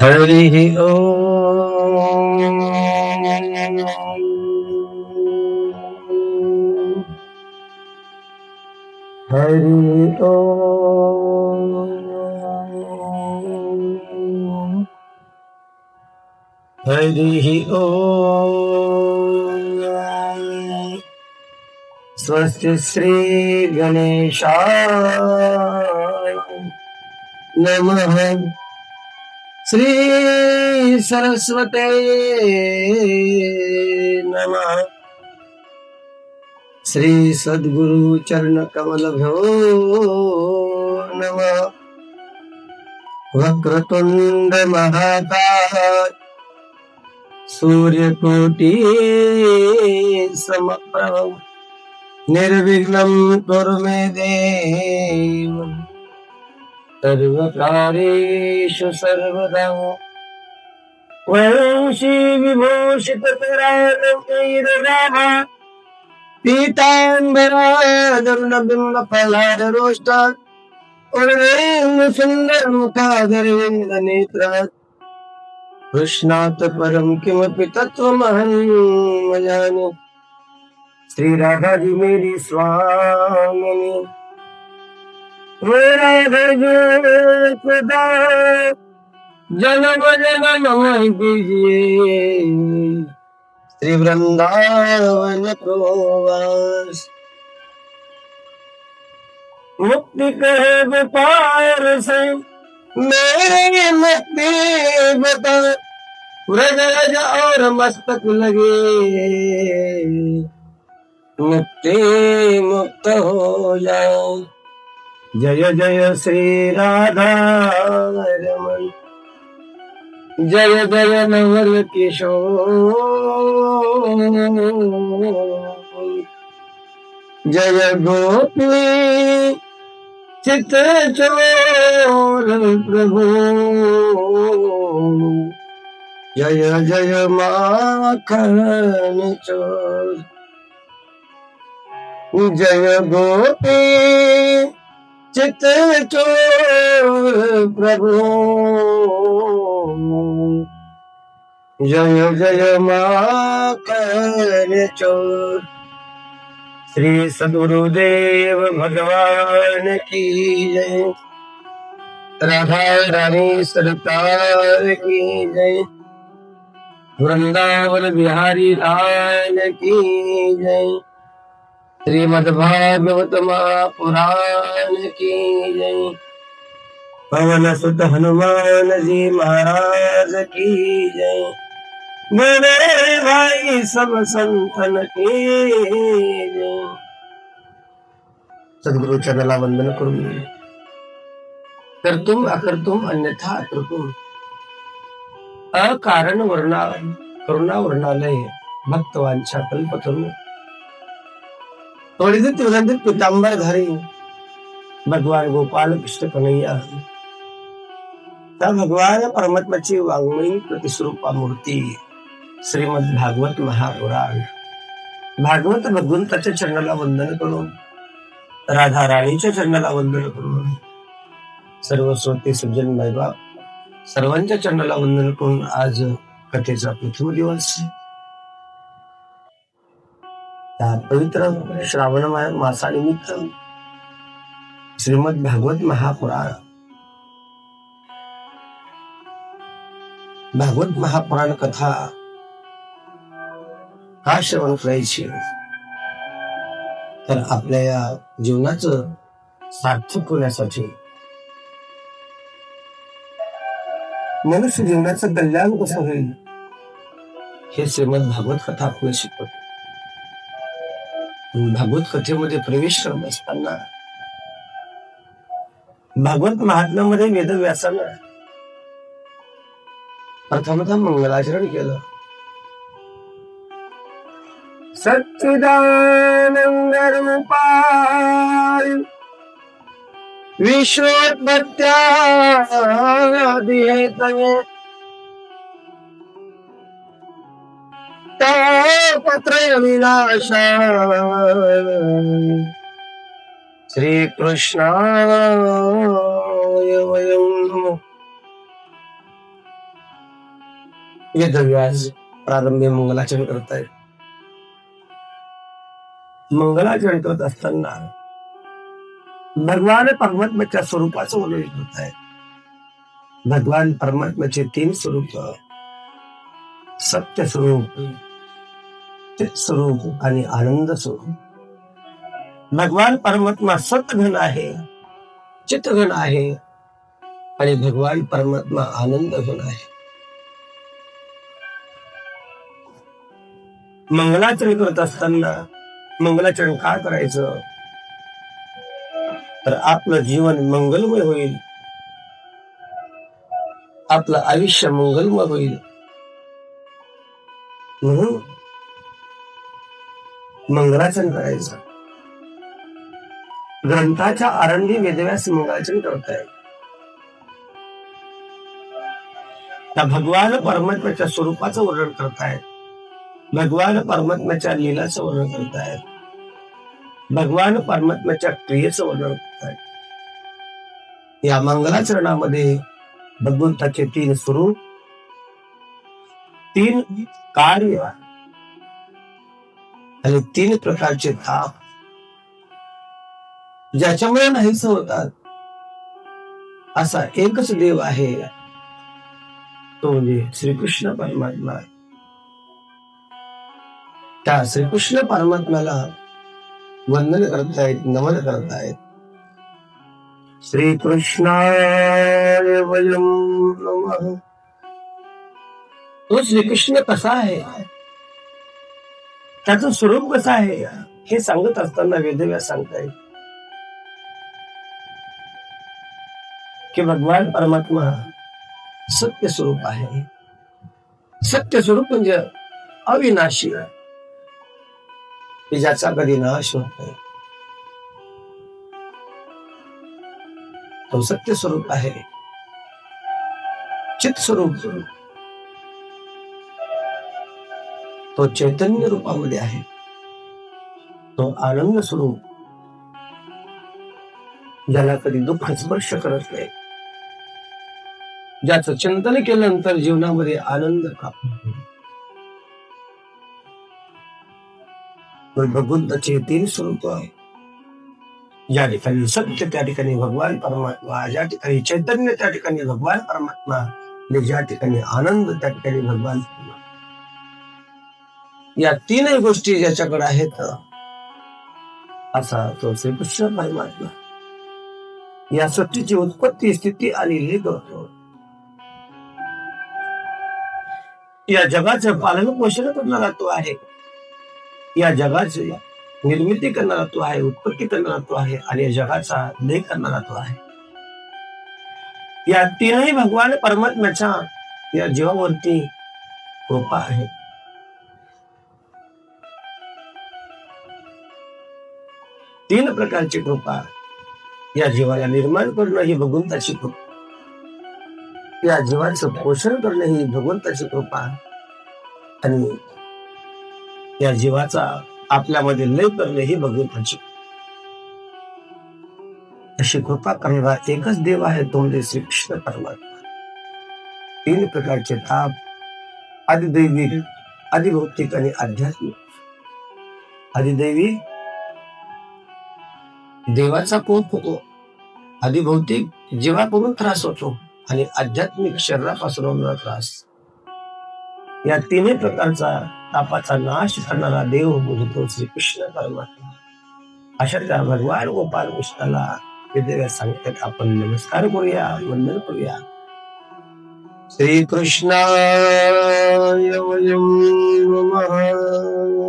हरिः ओ। हरि ओ। हरिः ओ। स्वस्ति श्रीगणेशाय नमः। श्री सरस्वते नमः। श्री सद्गुरु चरण कमल भ्यो नमः। वक्रतुंड महाकाय। सूर्यकोटि समप्रभ निर्विघ्नं कुरु मे देव। सर्वकारेषु सर्वदा वंशी विभूषित करालकैरराम पीताम्बरादरुणबिम्ब फलादरोष्ट उर्वेन्द्र कृष्णात् परं किमपि तत्त्वमहं न जाने श्रीराधा जी मेरी स्वामिनी। मेरा घर कीजिए श्री वृंदावन प्रोवास मुक्ति कहे व्यापार से मेरे मुक्ति बता। व्रज रज और मस्तक लगे। मुक्ति मुक्त हो जाओ। जय जय श्री राधा रमण जय जय नवल किशोर। जय गोपी चित चोर प्रभु। जय जय माखन चोर। जय गोपी चित चोर प्रभु। जय जय माखन चोर श्री सदगुरुदेव भगवान की जय। राधा रानी सरकार की जय। वृंदावन बिहारी लाल की जय। श्रीमद महापुराण की जय। पवन सुत हनुमान जी महाराज की जय। मेरे भाई सब संतन की जय। सदगुरु चरणाला वंदन करून कर्तुम अकर्तुम अन्यथा अकर्तुम अकारण वर्णा करुणा वर्णालय भक्तवांच्या कल्पतरू तोड़ित तिवलंदित पितांबर घरी भगवान गोपाल कृष्ण कन्हैया। त्या भगवान परमात्माची वाङ्मयी प्रतिस्वरूपा मूर्ती श्रीमद भागवत महापुराण। भागवत भगवंताच्या चरणाला वंदन करून राधा राणीच्या चरणाला वंदन करून सर्व श्रोते सज्जन बाईबा सर्वांच्या चरणाला वंदन करून आज कथेचा पृथ्वी दिवस पवित्र श्रावण मासानिमित्त श्रीमद भागवत महापुराण भागवत महापुराण कथा का श्रवण करायची? तर आपल्या या जीवनाचं सार्थक होण्यासाठी मनुष्य जीवनाचं कल्याण कसं होईल हे श्रीमद भागवत कथा आपल्याला शिकवते. भागवत कथेमध्ये प्रवेश करत असताना भागवत महात्म्यामध्ये वेदव्यासानं प्रथमतः मंगलाचरण केलं. सच्चिदानंद रूपाय विश्वोत्पत्त्यादिहेतवे तापत्रय विनाशाय वेदव्यास प्रारंभी मंगलाचरण करतायत मंगलाचरण करत असताना भगवान परमात्म्याच्या स्वरूपाचं वर्णन करत आहे. भगवान परमात्म्याचे तीन स्वरूप सत्य स्वरूप चित स्वरूप आणि आनंद स्वरूप भगवान परमात्मा सतघन आहे चितघन आहे आणि भगवान परमात्मा आनंद घन आहे. मंगलाचरण करत असताना मंगलाचरण का करायचं? तर आपलं जीवन मंगलमय होईल. आपलं आयुष्य मंगलमय होईल. म्हणून मंगलाचन करायचं. ग्रंथाच्या आरंभी वेदव्यास मंगलाचरण करताय. त्या भगवान परमात्म्याच्या स्वरूपाचं वर्णन करतायत. भगवान परमात्म्याच्या लीलाचं वर्णन करतायत. भगवान परमात्म्याच्या क्रियेचं वर्णन करतायत. या मंगलाचरणामध्ये भगवंताचे तीन स्वरूप तीन कार्य आणि तीन प्रकारचे ताप ज्याच्यामुळे नाहीच होतात. असा एकच देव आहे. तो म्हणजे श्रीकृष्ण परमात्मा. त्या श्रीकृष्ण परमात्म्याला वंदन करतायत नमन करतायत. श्रीकृष्णाय वयम नमः. तो श्रीकृष्ण कसा आहे? त्याचं स्वरूप कसं आहे? हे सांगत असताना वेदव्यास सांगतायत की भगवान परमात्मा सत्य स्वरूप आहे. सत्य स्वरूप म्हणजे अविनाशी की ज्याचा कधी नाश होत नाही. तो सत्य स्वरूप आहे. चित स्वरूप तो चैतन्य रूपामध्ये आहे. तो आनंद स्वरूप ज्याला कधी दुःख स्पर्श करत नाही. ज्याचं चिंतन केल्यानंतर जीवनामध्ये आनंद प्राप्त भगवंताचे तीन स्वरूप आहे. ज्या ठिकाणी सत्य त्या ठिकाणी भगवान परमात्मा ज्या ठिकाणी चैतन्य त्या ठिकाणी भगवान परमात्मा ज्या ठिकाणी आनंद त्या ठिकाणी भगवान परमात्मा या तीनही गोष्टी ज्याच्याकडे आहेत. असा तो श्रीकृष्ण परमात्मा या सृष्टीची उत्पत्ती स्थिती आणि लीग. या जगाचं पालन पोषण करणारा तो आहे. या जगाची निर्मिती करणारा तो आहे उत्पत्ती करणारा तो आहे आणि या जगाचा लय करणारा तो आहे. या तीनही भगवान परमात्म्याच्या या जीवावरती कृपा आहे. प्रकारची कृपा या जीवाला निर्माण करणं ही भगवंताची कृपा. या जीवाचं पोषण करणं ही भगवंताची कृपा. आणि या जीवाचा आपल्यामध्ये लय करणे ही भगवंताची अशी कृपा करणारा एकच देव आहे तो म्हणजे श्रीकृष्ण परमात्मा. तीन प्रकारचे ताप आदिदैविक आदिभौतिक आणि आध्यात्मिक. आदिदैविक देवाचा कोप होतो? आधी भौतिक जीवाकडून त्रास होतो आणि आध्यात्मिक शरीरापासून होणारा त्रास. या तिन्ही प्रकारचा तापाचा नाश करणारा देव होतो तो श्रीकृष्ण परमात्मा. अशा त्या भगवान गोपाल कृष्णाला वेदव्यास सांगतात. आपण नमस्कार करूया वंदन करूया. श्रीकृष्णाय वयं नमः.